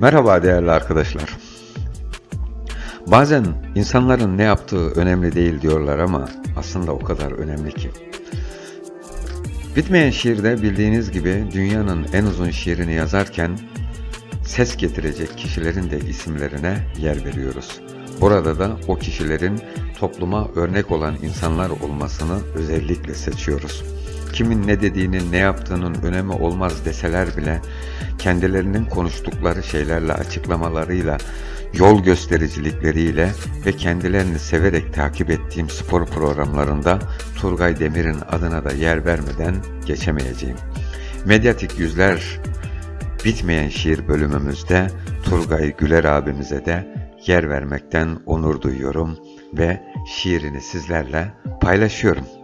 Merhaba değerli arkadaşlar. Bazen insanların ne yaptığı önemli değil diyorlar ama aslında o kadar önemli ki. Bitmeyen şiirde bildiğiniz gibi dünyanın en uzun şiirini yazarken ses getirecek kişilerin de isimlerine yer veriyoruz. Burada da o kişilerin topluma örnek olan insanlar olmasını özellikle seçiyoruz. Kimin ne dediğinin, ne yaptığının önemi olmaz deseler bile kendilerinin konuştukları şeylerle, açıklamalarıyla, yol göstericilikleriyle ve kendilerini severek takip ettiğim spor programlarında Turgay Demir'in adına da yer vermeden geçemeyeceğim. Medyatik yüzler bitmeyen şiir bölümümüzde Turgay Güler abimize de yer vermekten onur duyuyorum ve şiirini sizlerle paylaşıyorum.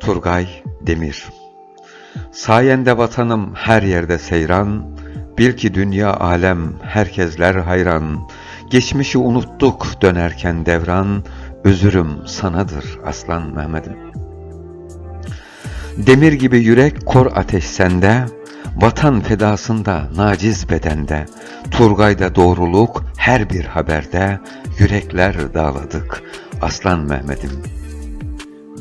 Turgay Demir Sayende vatanım her yerde seyran, bil ki dünya alem herkesler hayran. Geçmişi unuttuk dönerken devran, özürüm sanadır aslan Mehmet'im. Demir gibi yürek kor ateş sende, vatan fedasında naciz bedende, Turgay'da doğruluk her bir haberde, yürekler dağladık aslan Mehmet'im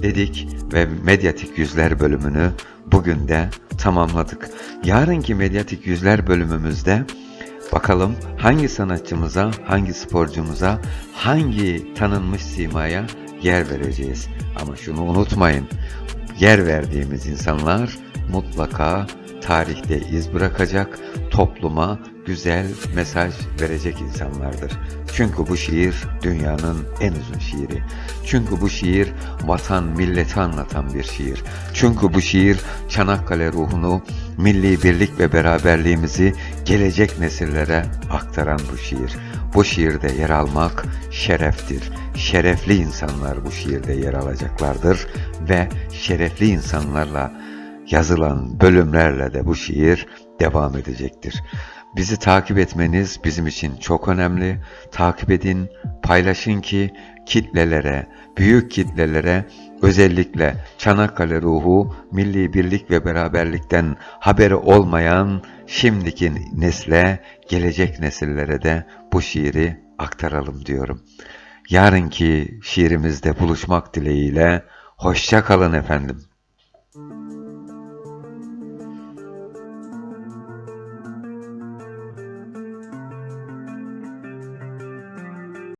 dedik ve Medyatik Yüzler bölümünü bugün de tamamladık. Yarınki Medyatik Yüzler bölümümüzde bakalım hangi sanatçımıza, hangi sporcumuza, hangi tanınmış simaya yer vereceğiz. Ama şunu unutmayın, yer verdiğimiz insanlar mutlaka tarihte iz bırakacak, topluma güzel mesaj verecek insanlardır. Çünkü bu şiir dünyanın en uzun şiiri. Çünkü bu şiir vatan milleti anlatan bir şiir. Çünkü bu şiir Çanakkale ruhunu, milli birlik ve beraberliğimizi gelecek nesillere aktaran bu şiir. Bu şiirde yer almak şereftir. Şerefli insanlar bu şiirde yer alacaklardır ve şerefli insanlarla yazılan bölümlerle de bu şiir devam edecektir. Bizi takip etmeniz bizim için çok önemli. Takip edin, paylaşın ki kitlelere, büyük kitlelere özellikle Çanakkale ruhu, milli birlik ve beraberlikten haberi olmayan şimdiki nesle, gelecek nesillere de bu şiiri aktaralım diyorum. Yarınki şiirimizde buluşmak dileğiyle hoşça kalın efendim.